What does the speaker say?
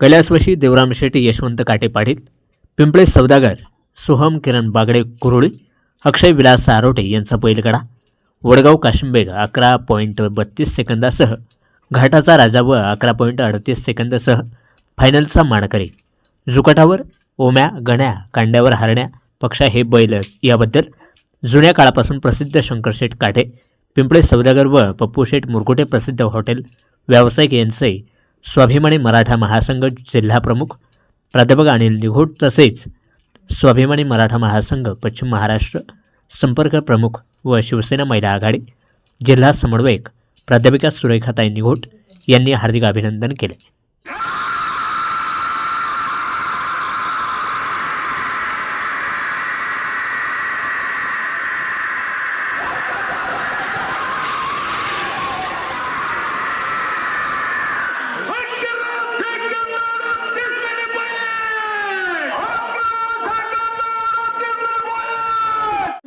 कैलासवशी देवराम शेट्टी यशवंत काटे पाटील पिंपळे सौदागर सोहम किरण बागडे कुरुळी अक्षय विलास आरोटे यांचा बैलगडा वडगाव काशिंबेग अकरा पॉईंट बत्तीस सेकंदासह घाटाचा राजा व अकरा पॉईंट अडतीस सेकंदासह फायनलचा मानकरी जुकाटावर ओम्या गण्या कांड्यावर हरण्या पक्षा हे बैल याबद्दल जुन्या काळापासून प्रसिद्ध शंकरशेठ काठे पिंपळे सौदागर व पप्पूशेठ मुरकुटे प्रसिद्ध हॉटेल व्यावसायिक यांचे स्वाभिमानी मराठा महासंघ जिल्हाप्रमुख प्राध्यापक अनिल निघोट तसेच स्वाभिमानी मराठा महासंघ पश्चिम महाराष्ट्र संपर्क प्रमुख व शिवसेना महिला आघाडी जिल्हा समन्वयक प्राध्यापिका सुरेखाताई निघोट यांनी हार्दिक अभिनंदन केले.